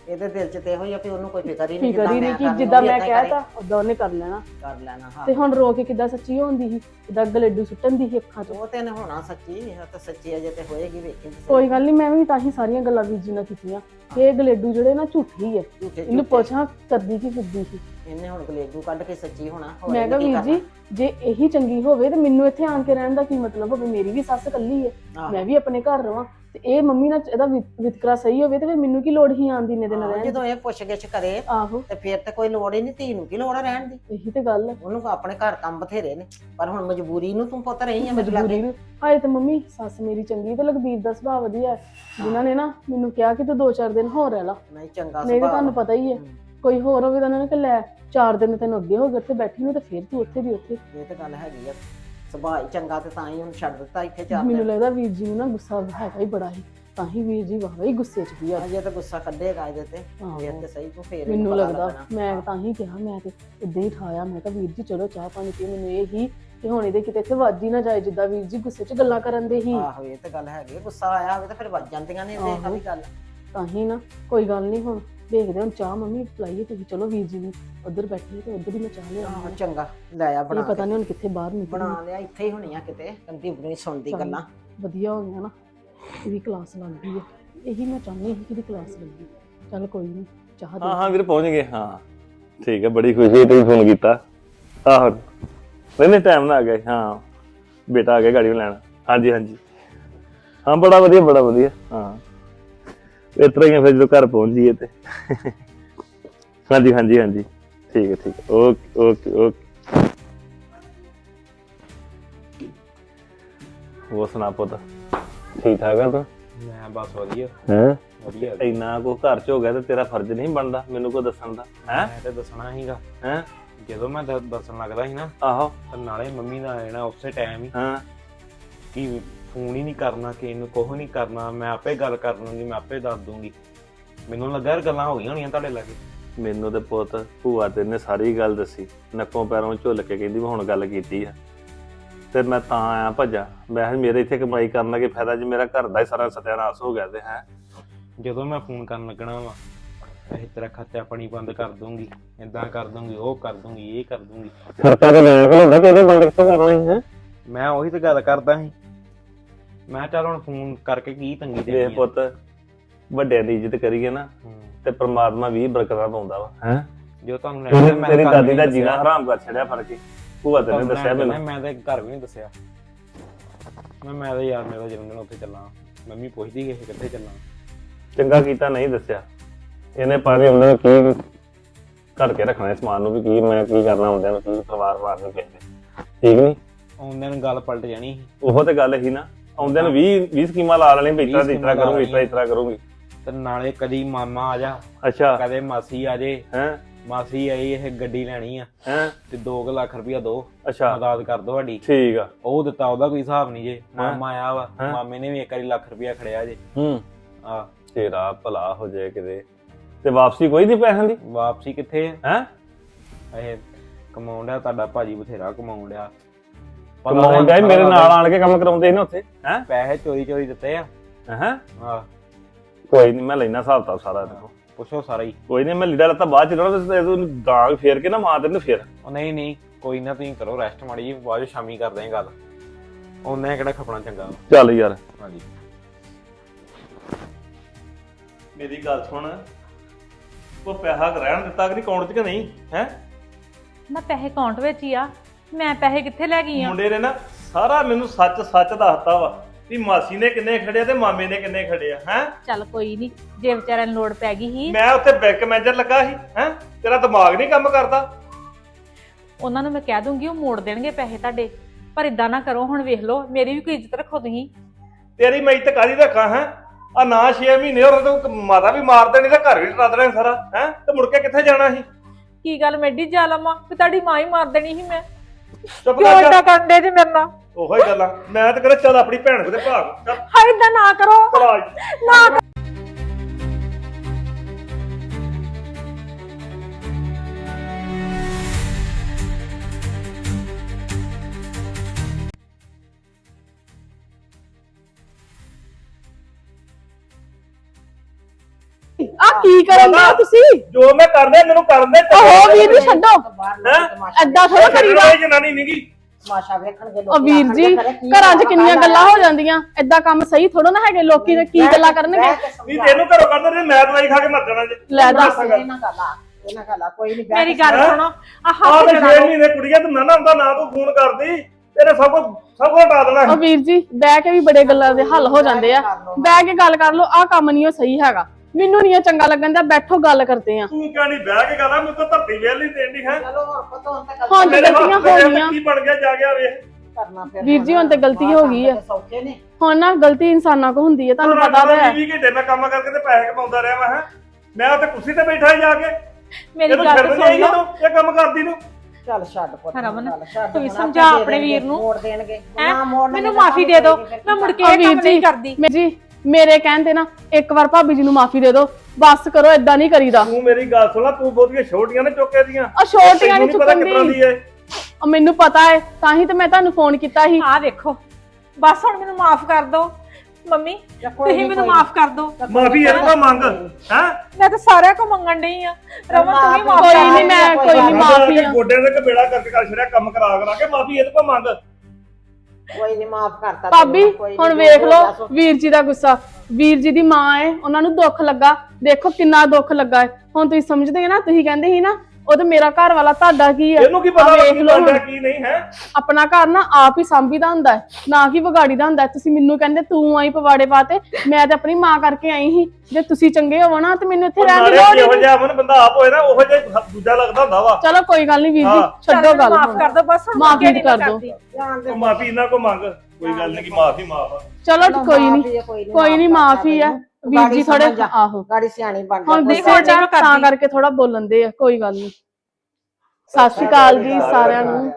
ਇਹਦੇ ਦਿਲ 'ਚ ਤੇ ਇਹੋ ਹੀ ਆ ਵੀ ਉਹਨੂੰ ਕੋਈ ਫਿਕਰ ਹੀ ਨਹੀਂ ਫਿਕਰ ਹੀ ਨਹੀਂ ਕਿ ਕਰਨੀ, ਜਿੱਦਾਂ ਉਹ ਵੀ ਮੈਂ ਏਦਾਂ ਹੀ ਕਹਿਤਾ ਉਦਾਂ ਉਹਨੇ ਕਰ ਲੈਣਾ। ਕਰ ਲੈਣਾ ਹਾਂ। ਤੇ ਹੁਣ ਰੋ ਕੇ ਕਿੱਦਾਂ ਸੱਚੀ ਹੁੰਦੀ ਸੀ? ਕਿੱਦਾਂ ਗਲੇਡੂ ਸੁੱਟਣ ਦੀ ਸੀ ਅੱਖਾਂ 'ਚੋਂ? ਉਹ ਤੇ ਨੇ ਹੋਣਾ ਸੱਚੀ ਉਹ ਤਾਂ ਸੱਚੀ ਅਜੇ ਤੇ ਹੋਏਗੀ ਵੇਖੀ ਤੇ ਸਹੀ। ਕੋਈ ਗੱਲ ਨਹੀਂ ਮੈਂ ਵੀ ਤਾਂ ਹੀ ਸਾਰੀਆਂ ਗੱਲਾਂ ਵੀਰ ਜੀ ਨਾਲ ਕੀਤੀਆਂ। ਕਿ ਇਹ ਗਲੇਡੂ ਜਿਹੜੇ ਨਾ ਝੂਠੇ ਹੀ ਝੂਠੇ ਇਹਨੂੰ ਝੂਠੇ। ਪੁੱਛਾਂ ਕਰਦੀ ਕੀ ਫਿਰਦੀ ਸੀ। ਇਹਨੇ ਹੁਣ ਗਲੇਡੂ ਕੱਢ ਕੇ ਸੱਚੀ ਹੋਣਾ ਹੋਰ ਮੈਂ ਕਿਹਾ ਇਹਨੇ ਕੀ ਵੀਰ ਜੀ ਜੇ ਇਹੀ ਚੰਗੀ ਹੋਵੇ ਤੇ ਮੈਨੂੰ ਇੱਥੇ ਆਣ ਕੇ ਰਹਿਣ ਦਾ ਕੀ ਮਤਲਬ ਹੋਵੇ ਮੇਰੀ ਵੀ ਸੱਸ ਇਕੱਲੀ ਹੈ। ਕਰਨਾ? ਮੈਂ ਵੀ ਆਪਣੇ ਘਰ ਰਵਾਂ। ਤੇ ਇਹ ਮੰਮੀ ਨਾਲ ਇਹਦਾ ਵਿਤ- ਵਿਤਕਰਾ ਸਹੀ ਹੋਵੇ ਤੇ ਫਿਰ ਮੈਨੂੰ ਕੀ ਲੋੜ ਹੀ ਆਣ ਦੀ ਨੇ ਰਹਿਣ ਦੀ? ਜਦੋਂ ਇਹ ਪੁੱਛ ਗਿੱਛ ਕਰੇ ਆਹੋ। ਤੇ ਫਿਰ ਤੇ ਕੋਈ ਲੋੜ ਹੀ ਨਹੀਂ ਧੀ ਨੂੰ ਕੀ ਲੋੜ ਆ ਰਹਿਣ ਦੀ? ਇਹੀ ਤੇ ਗੱਲ ਹੈ ਉਹਨੂੰ ਆਪਣੇ ਘਰ ਕੰਮ ਬਥੇਰੇ ਨੇ ਪਰ ਹੁਣ ਮਜਬੂਰੀ ਨੂੰ ਤੂੰ ਪੁੱਤ ਰਹੀ ਆ ਮੇਰੇ ਮਜਬੂਰੀ ਲਾਗੇ ਨੂੰ। ਹਾਏ ਤੇ ਮੰਮੀ ਸੱਸ ਮੇਰੀ ਚੰਗੀ ਤੇ ਲਖਬੀਰ ਦਾ ਸੁਭਾਅ ਵਧੀਆ ਹੈ। ਜਿਨ੍ਹਾਂ ਨੇ ਨਾ ਮੈਨੂੰ ਕਿਹਾ ਕਿ ਤੂੰ ਦੋ ਚਾਰ ਦਿਨ ਹੋਰ ਰਹਿ ਲਾ। ਨਹੀਂ ਚੰਗਾ ਨਹੀਂ ਤਾਂ ਸੁਭਾਅ ਤੁਹਾਨੂੰ ਪਤਾ ਹੀ ਹੈ ਕੋਈ ਹੋਰ ਹੋਵੇ ਤਾਂ ਉਹਨਾਂ ਨੇ ਕਿ ਲੈ ਚਾਰ ਦਿਨ ਤੈਨੂੰ ਅੱਗੇ ਹੋ ਗਏ ਤੇ ਬੈਠੀ ਨੂੰ ਤੇ ਫਿਰ ਤੂੰ ਉੱਥੇ ਦੀ ਉੱਥੇ। ਇਹ ਤੇ ਗੱਲ ਹੈਗੀ ਆ। ਸੁਭਾਅ ਹੀ ਚੰਗਾ ਤੇ ਤਾਂ ਹੀ ਉਹਨੂੰ ਛੱਡ ਦਿੱਤਾ ਇੱਥੇ ਚਾਰ ਮੈਨੂੰ ਦਿਨ ਲੱਗਦਾ ਵੀਰ ਜੀ ਨੂੰ ਨਾ ਗੁੱਸਾ ਹੈਗਾ ਹੀ ਬੜਾ ਹੀ ਤਾਂ ਹੀ ਵੀਰ ਜੀ ਵਾਵਾ ਹੀ ਗੁੱਸੇ 'ਚ ਵੀ ਆ ਅਜੇ ਤਾਂ ਗੁੱਸਾ ਕੱਢੇਗਾ ਇਹਦੇ ਤੇ ਆਹੋ। ਤੇ ਸਹੀ ਤੂੰ ਫੇਰ ਮੈਨੂੰ ਲੱਗਦਾ। ਮੈਂ ਤਾਂ ਹੀ ਕਿਹਾ ਮੈਂ ਤੇ ਇਦਾਂ ਹੀ ਠਾਇਆ ਮੈਂ ਕਿਹਾ ਵੀਰ ਜੀ ਚਲੋ ਚਾਹ ਪਾਣੀ ਪੀਓ ਮੈਨੂੰ ਇਹ ਹੀ ਕਿ ਹੁਣ ਇਹਦੇ ਕਿਤੇ ਇੱਥੇ ਵੱਜ ਹੀ ਨਾ ਜਾਏ ਜਿੱਦਾਂ ਵੀਰ ਜੀ ਗੁੱਸੇ 'ਚ ਗੱਲਾਂ ਕਰਨ ਦੇ ਹੀ ਆਹੋ ਇਹ ਤੇ ਗੱਲ ਹੈਗੀ ਆ, ਗੁੱਸਾ ਆਇਆ ਹੋਵੇ ਤਾਂ ਫਿਰ ਵੱਜ ਜਾਂਦੀਆਂ ਨੇ ਇਹਦੇ ਆਹੋ। ਵਾਲੀ ਗੱਲ ਤਾਂ ਹੀ ਨਾ ਕੋਈ ਗੱਲ ਨਹੀਂ ਹੁਣ ਦੇਖਦੇ ਹੁਣ ਚਾਹ ਮੰਮੀ ਪਲਾਈਏ ਤੁਸੀਂ। ਚਲੋ ਵੀਰ ਜੀ ਨੂੰ ਉੱਧਰ ਬੈਠੀਏ ਤੇ ਉੱਧਰ ਹੀ ਮੈਂ ਚਾਹ ਲਿਆ ਆਹੋ ਚੰਗਾ। ਲੈ ਆ ਇਹ ਬਣਾ ਪਤਾ ਕੇ। ਨਹੀਂ ਹੁਣ ਕਿੱਥੇ ਬਾਹਰ ਨਿਕਲਣਾ। ਬਣਾ ਲਿਆ ਇੱਥੇ ਹੀ ਹੋਣੀ ਆ ਕਿਤੇ ਕੰਦੀ ਬਣੀ ਸੁਣਦੀ ਚੱਲ। ਗੱਲਾਂ। ਵਧੀਆ ਹੋ ਗਿਆ ਨਾ। ਇਹਦੀ ਕਲਾਸ ਲੱਗ ਗਈ ਹੈ ਇਹੀ ਮੈਂ ਚਾਹੁੰਦੀ ਸੀ ਕਿ ਇਹਦੀ ਕਲਾਸ ਲੱਗੀ ਚੱਲ ਕੋਈ ਨਹੀਂ ਚਾਹ ਦੇ ਹਾਂ ਹਾਂ ਵੀਰ ਪਹੁੰਚ ਗਏ। ਹਾਂ। ਠੀਕ ਹੈ ਬੜੀ ਖੁਸ਼ੀ ਹੋਈ ਤੁਸੀਂ ਫੋਨ ਕੀਤਾ। ਆਹੋ। ਨਹੀਂ ਟਾਈਮ ਨਾਲ ਆ ਗਏ। ਹਾਂ। ਬੇਟਾ ਆ ਗਿਆ ਗਾੜੀ ਨੂੰ ਲੈਣ। ਹਾਂਜੀ ਹਾਂਜੀ। ਹਾਂ ਬੜਾ ਵਧੀਆ ਬੜਾ ਵਧੀਆ। ਹਾਂ। ਇਸ ਤਰ੍ਹਾਂ ਹੀ ਆ ਫਿਰ ਜਦੋਂ ਘਰ ਪਹੁੰਚ ਜੀਏ ਤੇ। ਹਾਂਜੀ ਹਾਂਜੀ ਹਾਂਜੀ। ਠੀਕ ਹੈ ਠੀਕ ਹੈ। Okay okay okay. ਉਹ ਸੁਣਾ ਪੁੱਤ। ਠੀਕ ਠਾਕ ਆ ਤੂੰ? ਮੈਂ ਬਸ ਵਧੀਆ। ਹੈ? ਵਧੀਆ। ਇੰਨਾ ਕੋ ਘਰ ਚ ਹੋ ਗਿਆ ਤੇ ਤੇਰਾ ਫਰਜ਼ ਨਹੀਂ ਬਣਦਾ ਮੈਨੂੰ ਕੋ ਦੱਸਣ ਦਾ। ਹੈ? ਮੈਂ ਤੇ ਦੱਸਣਾ ਸੀਗਾ। ਹੈ? ਜਦੋਂ ਮੈਂ ਦ- ਦੱਸਣ ਲੱਗਦਾ ਸੀ ਨਾ ਆਹੋ। ਤਾਂ ਨਾਲੇ ਮੰਮੀ ਦਾ ਆਣਾ ਉਸੇ ਟਾਈਮ ਹੀ। ਹਾਂ। ਕਿ ਫੋਨ ਹੀ ਨਹੀਂ ਕਰਨਾ ਕਿ ਇਹਨੂੰ ਕੁਝ ਨਹੀਂ ਕਰਨਾ ਮੈਂ ਆਪੇ ਗੱਲ ਕਰ ਲੂੰਗੀ ਮੈਂ ਆਪੇ ਦੱਸ ਦੂੰਗੀ। ਮੈਨੂੰ ਲੱਗਾ ਯਾਰ ਗੱਲਾਂ ਹੋ ਗਈਆਂ ਹੋਣੀਆਂ ਤੁਹਾਡੇ ਲਾਗੇ। ਮੈਨੂੰ ਤੇ ਪੁੱਤ ਭੂਆ ਤੇ ਨੇ ਸਾਰੀ ਗੱਲ ਦੱਸੀ ਨੱਕੋਂ ਪੈਰੋਂ ਝੁੱਲ ਕੇ ਕਹਿੰਦੀ ਮੈਂ ਹੁਣ ਗੱਲ ਕੀਤੀ ਆ। ਤੇ ਮੈਂ ਤਾਂ ਆਇਆ ਭੱਜਾ ਮੈਂ ਕਿਹਾ ਮੇਰੇ ਇੱਥੇ ਕਮਾਈ ਕਰਨ ਦਾ ਕੀ ਫਾਇਦਾ ਜੇ ਮੇਰਾ ਘਰ ਦਾ ਹੀ ਸਾਰਾ ਸਤਿਆਨਾਸ਼ ਹੋ ਗਿਆ ਤੇ ਹੈ। ਜਦੋਂ ਮੈਂ ਫੋਨ ਕਰਨ ਲੱਗਣਾ ਵਾ ਇਹ ਤੇਰਾ ਖਾਤਾ ਪਾਣੀ ਬੰਦ ਕਰ ਦੂੰਗੀ ਇਦਾਂ ਕਰ ਦੂੰਗੀ ਉਹ ਕਰ ਦੂੰਗੀ ਇਹ ਕਰ ਦੂੰਗੀ। ਖਰਚਾ ਤੇ ਲੈਣ ਕੋਲ ਹੁੰਦਾ ਕਿਹਦੇ ਬੰਦ ਕਿੱਥੋਂ ਕਰਨਾ ਹੈ? ਮੈਂ ਉਹੀ ਤੇ ਗੱਲ ਕਰਦਾ ਸੀ ਮੈਂ ਕਿਹਾ ਚੱਲ ਹੁਣ ਫੋਨ ਕਰਕੇ ਕੀ ਤੰਗੀ ਦੇਣੀ ਪੁੱਤ ਵੱਡਿਆਂ ਦੀ ਇੱਜ਼ਤ ਕਰੀਏ ਨਾ। ਤੇ ਪ੍ਰਮਾਤਮਾ ਵੀ ਬਰਕਤਾਂ ਪਾਉਂਦਾ ਵਾ। ਹੈ? ਜੋ ਤੁਹਾਨੂੰ ਲੱਗਦਾ ਮੈਂ ਤੇਰੀ ਦਾਦੀ ਦਾ ਜੀਣਾ। ਹਰਾਮ ਕਰ ਛੱਡਿਆ ਫੜ ਕੇ। ਭੂਆ ਤੇ ਨੇ ਤੁਹਾਨੂੰ ਦੱਸਿਆ ਮੈਂ ਮੈਨੂੰ। ਮੈਂ ਤਾਂ ਘਰ ਵੀ ਨਹੀਂ ਦੱਸਿਆ। ਮੈਂ ਮੈਂ ਤਾਂ ਯਾਰ ਮੇਰਾ ਜਨਮ ਦਿਨ ਉੱਥੇ ਚੱਲਾਂ। ਮੰਮੀ ਪੁੱਛਦੀ ਕਿ ਕਿੱਥੇ ਚੱਲਾਂ। ਚੰਗਾ ਕੀਤਾ ਨਹੀਂ ਦੱਸਿਆ। ਇਹਨੇ ਪਾਰੇ ਉਹਨਾਂ ਨੂੰ ਕੀ ਘੜ ਕੇ ਰੱਖਣਾ ਇਸ ਸਮਾਨ ਨੂੰ ਵੀ ਕੀ ਮੈਂ ਕੀ ਕਰਨਾ ਹੁੰਦਾ ਮੈਂ ਕੀ ਪਰਿਵਾਰ ਵਾਰ ਨੂੰ ਕਹਿੰਦੇ। ਠੀਕ ਨਹੀਂ ਆਉਂਦੇ ਨੂੰ ਗੱਲ ਪਲਟ ਜਾਣੀ ਉਹ ਤੇ ਗੱਲ ਹੀ ਨਾ। ਆਉਂਦੇ ਨੂੰ 20 20 ਸਕੀਮਾਂ ਲਾ ਲੈਣੀ ਵੀ ਇਤਰਾ ਵੀਹ ਦੀ ਇਤਰਾ ਸਕੀਮਾਂ ਲਾ ਕਰੂੰਗੀ ਇਤਰਾ ਇਤਰਾ ਕਰੂੰਗੀ। ਤੇ ਨਾਲੇ ਕਦੀ ਮਾਮਾ ਆ ਜਾ ਅੱਛਾ। ਕਦੇ ਮਾਸੀ ਆ ਜੇ। ਹੈ? ਮਾਸੀ ਆਈ ਇਹ ਗੱਡੀ ਲੈਣੀ ਆ। ਹੈ? ਤੇ 2 ਲੱਖ ਰੁਪਇਆ ਦੋ ਅੱਛਾ। ਮਦਦ ਕਰ ਦੋ ਸਾਡੀ। ਠੀਕ ਆ। ਉਹ ਦਿੱਤਾ ਉਹਦਾ ਕੋਈ ਹਿਸਾਬ ਨਹੀਂ ਜੇ। ਹਾਂ। ਮਾਮਾ ਆਇਆ ਵਾ ਹਾਂ। ਮਾਮੇ ਨੇ ਵੀ ਇੱਕ ਵਾਰੀ ਲੱਖ ਰੁਪਇਆ ਖੜਿਆ ਜੇ। ਹੂੰ। ਆ। ਤੇਰਾ ਭਲਾ ਹੋ ਜਾਏ ਕਿਤੇ। ਤੇ ਵਾਪਸੀ ਕੋਈ ਨਹੀਂ ਪੈਸਿਆਂ ਦੀ? ਵਾਪਸੀ ਕਿੱਥੇ ਹੈ? ਇਹ ਕਮਾਉਣ ਡਿਆ ਤੁਹਾਡਾ ਭਾਜੀ ਬਥੇਰਾ ਕਮਾਉਣ ਡਿਆ ਮੇਰੇ ਨਾਲ ਆਣ ਕੇ ਕੰਮ ਕਰਾਉਂਦੇ ਸੀ ਨਾ ਉੱਥੇ। ਹੈ? ਪੈਸੇ ਚੋਰੀ ਚੋਰੀ ਦਿੱਤੇ ਆ। ਹੈ? ਕੋਈ ਨਹੀਂ ਮੈਂ ਲੈਣਾ ਹਿਸਾਬ ਤਾਂ ਸਾਰਾ ਕੋਲ। ਪੁੱਛੋ ਸਾਰਾ ਹੀ। ਕੋਈ ਨਹੀਂ ਮੈਂ ਲੀੜਾ ਲੱਤਾ ਬਾਅਦ ਚ ਲਾਉਣਾ ਤੇ ਡਾਂਗ ਫੇਰ ਕੇ ਨਾ ਮਾਰ ਤੈਨੂੰ ਫੇਰ। ਉਹ ਨਹੀਂ ਨਹੀਂ ਕੋਈ ਨਾ ਤੁਸੀਂ ਕਰੋ ਰੈਸਟ ਮਾੜੀ ਜੀ ਬਾਅਦ ਚੋਂ ਸ਼ਾਮੀ ਕਰਦੇ ਆਂ ਗੱਲ। ਉਹਨੇ ਕਿਹੜਾ ਖਪਣਾ ਚੰਗਾ। ਵਾ। ਚੱਲ ਯਾਰ। ਹਾਂਜੀ। ਮੇਰੀ ਗੱਲ ਸੁਣ। ਉਹ ਪੈਸਾ ਰਹਿਣ ਦਿੱਤਾ ਕਿ ਨਹੀਂ ਅਕਾਊਂਟ 'ਚ ਕਿ ਨਹੀਂ? ਹੈ? ਮੈਂ ਪੈਸੇ ਅਕਾਊਂਟ ਵਿੱਚ ਹੀ ਆ। ਮੈਂ ਪੈਸੇ ਕਿੱਥੇ ਲੈ ਗਈ ਆ? ਮੁੰਡੇ ਨੇ ਨਾ ਸਾਰਾ ਮੈਨੂੰ ਸੱਚ ਸੱਚ ਦੱਸਤਾ ਵਾ ਵੀ ਮਾਸੀ ਨੇ ਕਿੰਨੇ ਖੜਿਆ ਤੇ ਮਾਮੇ ਨੇ ਕਿੰਨੇ ਖੜਿਆ ਹੈ? ਚੱਲ ਕੋਈ ਨਹੀਂ ਜੇ ਵਿਚਾਰਿਆਂ ਨੂੰ ਲੋੜ ਪੈ ਗਈ ਸੀ। ਮੈਂ ਉੱਥੇ ਬੈਂਕ ਮੈਨੇਜਰ ਲੱਗਾ ਸੀ ਹੈ? ਤੇਰਾ ਦਿਮਾਗ ਨਹੀਂ ਕੰਮ ਕਰਦਾ? ਉਹਨਾਂ ਨੂੰ ਮੈਂ ਕਹਿ ਦੂੰਗੀ ਉਹ ਮੋੜ ਦੇਣਗੇ ਪੈਸੇ ਤੁਹਾਡੇ। ਪਰ ਇਦਾਂ ਨਾ ਕਰੋ ਹੁਣ ਵੇਖ ਲਓ ਮੇਰੀ ਵੀ ਕੋਈ ਇੱਜ਼ਤ ਰੱਖੋ ਤੁਸੀਂ। ਤੇਰੀ ਮੈਂ ਇੱਜ਼ਤ ਕਾਦੀ ਰੱਖਾਂ ਹੈ? ਆ ਨਾ 6 ਮਹੀਨੇ ਹੋਰ ਤੂੰ ਮਾਤਾ ਵੀ ਮਾਰ ਦੇਣੀ ਤੇ ਘਰ ਵੀ ਟਰਾ ਦੇਣਾ ਸਾਰਾ ਹੈ? ਤੇ ਮੁੜ ਕੇ ਕਿੱਥੇ ਜਾਣਾ ਸੀ? ਕੀ ਗੱਲ ਮੈਡੀ ਜਾਲਮਾ ਵੀ ਤੁਹਾਡੀ ਮਾਂ ਹੀ ਮਾਰ ਦੇਣੀ ਸੀ ਮੈਂ। ਚੁੱਪ ਕਿਉਂ ਕਰ ਜਾ ਏਦਾਂ ਕਰਦੇ ਜੇ ਮੇਰੇ ਨਾਲ? ਉਹੋ ਹੀ ਗੱਲਾਂ ਮੈਂ ਤਾਂ ਕਹਿੰਦਾ ਚੱਲ ਆਪਣੀ ਭੈਣ ਕੋਲੇ ਭਾਗ। ਚੱਲ। ਹਾਏ ਏਦਾਂ ਨਾ ਕਰੋ। ਭਲਾ ਨਾ ਕੀ ਕਰਨ ਦੇ ਤੁਸੀਂ? ਜੋ ਮੈਂ ਕਰਦਾ ਮੈਨੂੰ ਕਰਨ ਦੇ ਆਹੋ ਵੀਰ ਜੀ ਛੱਡੋ। ਲੋਕੀ ਹੈਂ? ਐਦਾਂ ਥੋੜਾ ਕਰੀਦਾ। ਇਹ ਜਨਾਨੀ ਨਹੀਂਗੀ ਤਮਾਸ਼ਾ ਵੇਖਣਗੇ ਉਹ ਵੀਰ ਜੀ ਘਰਾਂ 'ਚ ਕਿੰਨੀਆਂ ਗੱਲਾਂ ਹੋ ਜਾਂਦੀਆਂ। ਐਦਾਂ ਕੰਮ ਸਹੀ ਥੋੜਾ ਨਾ ਹੈਗੇ ਲੋਕੀ ਨੇ ਕੀ ਗੱਲਾਂ ਕਰਨਗੇ? ਨਹੀਂ ਤੈਨੂੰ ਘਰੋਂ ਕੱਢ ਦੇ ਮੈਂ ਦਵਾਈ ਖਾ ਕੇ ਮਰ ਜਾਣਾ ਜੇ। ਲੈ ਦੱਸ। ਇਹਨਾਂ ਗੱਲਾਂ ਇਹਨਾਂ ਗੱਲਾਂ ਕੋਈ ਨਹੀਂ ਮੇਰੀ ਗੱਲ ਹੈਂ? ਸੁਣੋ ਆ ਆਹ ਹੱਥ ਤੇ ਜੜਾ 6 ਲਓ ਮਹੀਨੇ ਕੁੜੀਆਂ ਤੇ ਨਾ ਨਾ ਹੁੰਦਾ ਨਾ ਤੂੰ ਫੋਨ ਕਰਦੀ ਤੇਰੇ ਸਭ ਕੁਝ ਸਭ ਕੁਝ ਹਟਾ ਦੇਣਾ। ਉਹ ਵੀਰ ਜੀ ਬਹਿ ਕੇ ਵੀ ਬੜੇ ਗੱਲਾਂ ਦੇ ਹੱਲ ਹੋ ਜਾਂਦੇ ਆ। ਬਹਿ ਕੇ ਗੱਲ ਕਰ ਲਓ ਆਹ ਕੰਮ ਨਹੀਂ ਉਹ ਸਹੀ ਹੈਗਾ। ਮੈਨੂੰ ਨਹੀਂ ਚੰਗਾ ਲੱਗਣ ਦਾ ਬੈਠੋ ਗੱਲ ਕਰਦੇ ਆ। ਤੂੰ ਕਹਿਣੀ ਬਹਿ ਕੇ ਕਹਦਾ ਮੈਨੂੰ ਤਾਂ ਧਰਤੀ ਵੇਲ ਨਹੀਂ ਦੇਣੀ ਹੈ। ਚਲੋ ਹੁਣ ਤਾਂ ਹੁਣ ਤੇ ਮੇਰੇ ਗਲਤੀਆਂ ਹੱਥ- ਮੇਰੇ ਹੋ ਹੱਥ ਗਈਆਂ ਕੀ ਬਣ ਗਿਆ ਜਾ ਗਿਆ ਵੇਖ। ਕਰਨਾ ਫਿਰ ਵੀਰ ਜੀ, ਹੁਣ ਤੇ ਗਲਤੀ ਹੋ ਗਈ ਆ। ਸੌਖੇ ਨੇ। ਹੁਣ ਨਾ ਗਲਤੀ ਇਨਸਾਨਾਂ ਕੋ ਹੁੰਦੀ ਹੈ ਤੁਹਾਨੂੰ ਪਤਾ ਤਾਂ ਹੈ। 20 ਘੰਟੇ ਮੈਂ ਕੰਮ ਕਰਕੇ ਤੇ ਪੈਸੇ ਕਮਾਉਂਦਾ ਰਿਹਾ ਮੈਂ ਹੈਂ। ਮੈਂ ਉੱਥੇ ਕੁਰਸੀ ਤੇ ਬੈਠਾ ਹੀ ਜਾ ਕੇ। ਮੇਰੀ ਇਹਨੂੰ ਗੱਲ ਤਾਂ ਸੁਣ ਲਓ। ਇਹਨੂੰ ਇਹ ਕੰਮ ਕਰਦੀ ਨੂੰ। ਚੱਲ ਛੱਡ ਪੁੱਤ ਰਮਨ, ਗੱਲ ਛੱਡ, ਤੁਸੀਂ ਹੁਣ ਸਮਝਾ ਆਪੇ ਆਪਣੇ ਵੀਰ ਨੂੰ। ਮੋੜ ਦੇਣਗੇ। ਹੈਂ? ਨਾ ਮੋੜਨਗੇ ਮੈਨੂੰ ਤਾਂ ਮਾਫੀ ਦੇ ਦਿਓ। ਮੈਂ ਮੁੜ ਕੇ ਇਹ ਵੀਰ ਕੰਮ ਨਹੀਂ ਜੀ ਕਰਦੀ। ਮੈਂ ਜੀ ਮੇਰੇ ਕਹਿਣ ਤੇ ਨਾ ਇੱਕ ਵਾਰ ਭਾਬੀ ਜੀ ਨੂੰ ਮਾਫੀ ਦੇ ਦਿਓ। ਬਸ ਕਰੋ ਏਦਾਂ ਨਹੀਂ ਕਰੀਦਾ। ਤੂੰ ਮੇਰੀ ਗੱਲ ਸੁਣ ਲੈ ਤੂੰ ਬਹੁਤੀਆਂ ਛੋਟੀਆਂ ਨੇ ਚੁੱਕੇ ਦੀਆਂ। ਆ ਛੋਟੀਆਂ ਨਹੀਂ ਚੁੱਕਣ ਦੀ ਉਹ ਮੈਨੂੰ ਪਤਾ ਹੈ ਤਾਂ ਹੀ ਤੇ ਮੈਂ ਤੁਹਾਨੂੰ ਫੋਨ ਕੀਤਾ ਸੀ। ਆ ਵੇਖੋ ਬਸ ਹੁਣ ਮੈਨੂੰ ਮਾਫ ਕਰ ਦਿਓ ਮੰਮੀ ਤੁਸੀਂ ਮੈਨੂੰ। ਮਾਫ ਕਰ ਦਿਓ ਮਾਫੀ ਇਹਦੇ ਕੋਲ ਮੰਗ ਹੈ? ਮੈਂ ਤਾਂ ਸਾਰਿਆਂ ਕੋ ਮੰਗਣ ਡਈ ਆ। ਰਮਨ ਤੂੰ ਵੀ ਮਾਫ ਕੋਈ ਨਹੀਂ ਮੈਂ ਕੋਈ ਨਹੀਂ ਮਾਫੀ ਆ। ਗੋਡਿਆਂ ਦੇ ਕਬੇੜਾ ਕਰਕੇ ਕਰ ਛੜਿਆ ਕੰਮ ਕਰਾ ਕਰਾ ਕੇ ਮਾਫੀ ਇਹਦੇ ਕੋਲ ਮੰਗ। ਕੋਈ ਨਹੀਂ ਮਾਫ ਕਰਤਾ ਭਾਬੀ ਤੈਨੂੰ, ਕੋਈ ਨੀ, ਹੁਣ ਵੇਖ ਲਓ ਵੀਰ ਜੀ ਦਾ ਗੁੱਸਾ। ਵੀਰ ਜੀ ਦੀ ਮਾਂ ਹੈ ਉਹਨਾਂ ਨੂੰ ਦੁੱਖ ਲੱਗਾ। ਦੇਖੋ ਕਿੰਨਾ ਦੁੱਖ ਲੱਗਾ ਹੈ। ਹੁਣ ਤੁਸੀਂ ਸਮਝਦੇ ਹੋ ਨਾ ਤੁਸੀਂ ਕਹਿੰਦੇ ਸੀ ਨਾ ਉਹ ਤੇ ਮੇਰਾ ਘਰ ਵਾਲਾ ਤੁਹਾਡਾ ਕੀ ਹੈ ਇਹਨੂੰ ਕੀ ਆਹ ਪਤਾ ਵੇਖ ਕੀ ਲਓ ਬਣਦਾ ਹੁਣ। ਕੀ ਨਹੀਂ ਹੈ ਆਪਣਾ ਘਰ ਨਾ ਆਪ ਹੀ ਸੰਭੀਦਾ ਹੁੰਦਾ ਹੈ ਨਾ ਕਿ ਵਿਗਾੜੀਦਾ ਹੁੰਦਾ ਹੈ। ਤੁਸੀਂ ਮੈਨੂੰ ਕਹਿੰਦੇ ਤੂੰ ਆਈ ਪਵਾੜੇ ਪਾਤੇ ਮੈਂ ਤੇ ਆਪਣੀ ਮਾਂ ਕਰਕੇ ਆਈ ਸੀ ਜੇ ਤੁਸੀਂ ਚੰਗੇ ਹੋਵੋ ਨਾ ਤੇ ਮੈਨੂੰ ਇੱਥੇ ਰਹਿਣ ਦੀ ਲੋੜ ਹੀ ਇਹੋ ਨਹੀਂ ਜਿਹਾ ਬੰਦਾ ਆਪ ਹੋਏ ਨਾ ਉਹੋ ਜਿਹਾ ਦੂਜਾ ਲੱਗਦਾ ਹੁੰਦਾ ਵਾ ਚਲੋ ਕੋਈ ਗੱਲ ਨਹੀਂ ਵੀਰ ਜੀ ਹਾਂ। ਛੱਡੋ ਗੱਲ ਮਾਫ ਹੁਣ। ਕਰ ਦਿਓ ਬਸ ਹੁਣ ਮਾਫ਼ੀ ਅੱਗੇ ਨਹੀਂ ਮੈਂ ਕਰ ਦਿਓ। ਕਰਦੀ। ਜਾਣ ਦੇ ਉਹ ਮਾਫੀ ਇਹਨਾਂ ਕੋ ਮੰਗ ਕੋਈ ਗੱਲ ਨਹੀਂ ਕਿ ਮਾਫੀ ਮਾਫ ਚਲੋ ਕੋਈ ਮਾਫ਼ੀ ਨਹੀਂ ਕੋਈ ਨਹੀਂ ਮਾਫ਼ ਮਾਫੀ ਕਰ ਹੈ ਤੈਨੂੰ। ਵੀਰ ਗਾੜੀ ਜੀ ਥੋੜੇ ਸਮਝ ਜਾ। ਆਹੋ। ਗਾੜੀ ਸਿਆਣੀ ਬਣ ਜਾ। ਹੁਣ ਕੋਈ ਗੁੱਸੇ ਹੁਣ ਚ ਨਹੀਂ ਮੈਂ ਤਾਂ। ਕਰਕੇ ਥੋੜਾ ਬੋਲਣਦੇ ਆ ਕੋਈ ਗੱਲ ਨਹੀਂ। ਸਤਿ ਸ਼੍ਰੀ ਅਕਾਲ ਜੀ ਸਾਰਿਆਂ ਨੂੰ।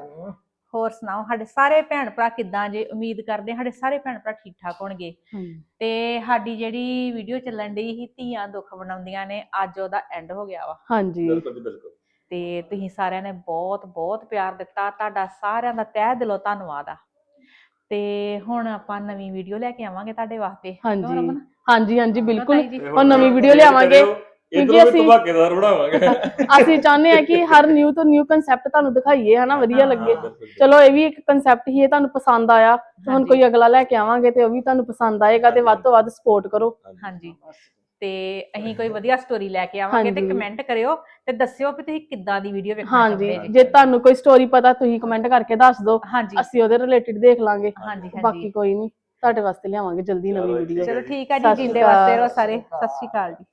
ਹੋਰ ਸੁਣਾਓ ਸਾਡੇ ਸਾਰੇ ਭੈਣ ਭਰਾ ਕਿੱਦਾਂ ਜੇ? ਉਮੀਦ ਕਰਦੇ ਹਾਂ ਸਾਡੇ ਸਾਰੇ ਭੈਣ ਭਰਾ ਠੀਕ ਠਾਕ ਹੋਣਗੇ। ਤੇ ਸਾਡੀ ਜਿਹੜੀ ਵੀਡੀਓ ਚੱਲਣ ਡਈ ਸੀ ਧੀਆਂ ਦੁੱਖ ਬਣਾਉਂਦੀਆਂ ਨੇ ਅੱਜ ਉਹਦਾ ਐਂਡ ਹੋ ਗਿਆ ਵਾ। ਹਾਂਜੀ। ਬਿਲਕੁਲ ਜੀ, ਬਿਲਕੁਲ। ਤੇ ਤੁਸੀਂ ਸਾਰਿਆਂ ਨੇ ਬਹੁਤ ਬਹੁਤ ਪਿਆਰ ਦਿੱਤਾ। ਤੁਹਾਡਾ ਸਾਰਿਆਂ ਦਾ ਤਹਿ ਦਿਲੋਂ ਧੰਨਵਾਦ ਆ। ਤੇ ਹੁਣ ਆਪਾਂ ਨਵੀਂ ਵੀਡੀਓ ਲੈ ਕੇ ਆਵਾਂਗੇ ਤੁਹਾਡੇ ਵਾਸਤੇ। ਕਿਉਂ ਹਾਂਜੀ। ਰਮਨ? ਹਾਂਜੀ ਹਾਂਜੀ ਬਿਲਕੁਲ। ਤਾਈ ਜੀ? ਹੁਣ ਨਵੀਂ ਵੀਡੀਓ ਲਿਆਵਾਂਗੇ। ਕਿਉਂਕਿ ਅਸੀਂ ਧਮਾਕੇਦਾਰ ਬਣਾਵਾਂਗੇ। ਅਸੀਂ ਚਾਹੁੰਦੇ ਆ ਕਿ ਹਰ ਨਿਊ ਤੋਂ ਨਿਊ ਕਨਸੈਪਟ ਤੁਹਾਨੂੰ ਦਿਖਾਈਏ ਹਨਾ ਵਧੀਆ ਲੱਗੇ। ਚਲੋ ਇਹ ਵੀ ਇੱਕ ਕਨਸੈਪਟ ਹੀ ਹੈ ਤੁਹਾਨੂੰ ਪਸੰਦ ਆਇਆ। ਤੇ ਹੁਣ ਹਾਂਜੀ। ਕੋਈ ਅਗਲਾ ਲੈ ਕੇ ਆਵਾਂਗੇ ਤੇ ਉਹ ਵੀ ਤੁਹਾਨੂੰ ਪਸੰਦ ਆਏਗਾ ਤੇ ਵੱਧ ਤੋਂ ਵੱਧ ਸਪੋਰਟ ਕਰੋ। ਹਾਂਜੀ। ਤੇ ਅਸੀਂ ਕੋਈ ਵਧੀਆ ਸਟੋਰੀ ਲੈ ਕੇ ਆਵਾਂਗੇ ਤੇ ਹਾਂਜੀ। ਕਮੈਂਟ ਕਰਿਓ ਤੇ ਦੱਸਿਓ ਕਿ ਤੁਸੀਂ ਕਿੱਦਾਂ ਦੀ ਵੀਡੀਓ ਵੇਖਣਾ ਹਾਂਜੀ। ਚਾਹੁੰਦੇ ਜੇ ਤੁਹਾਨੂੰ ਕੋਈ ਸਟੋਰੀ ਪਤਾ ਤੁਸੀਂ ਕਮੈਂਟ ਕਰਕੇ ਦੱਸ ਦਿਓ। ਹਾਂਜੀ। ਅਸੀਂ ਉਹਦੇ ਰਿਲੇਟਡ ਦੇਖ ਲਾਂਗੇ। ਹਾਂਜੀ ਬਾਕੀ ਹਾਂਜੀ ਕੋਈ ਨਹੀਂ ਤੁਹਾਡੇ ਵਾਸਤੇ ਲਿਆਵਾਂਗੇ ਜਲਦੀ ਨਵੀਂ ਚਲੋ ਵੀਡੀਓ ਚਲੋ ਠੀਕ ਹੈ ਸਤਿ ਜੀ ਜਿੰਦੇ ਵਾਸਤੇ। ਰਹੋ ਸਾਰੇ। ਸਤਿ ਸ਼੍ਰੀ ਅਕਾਲ ਜੀ।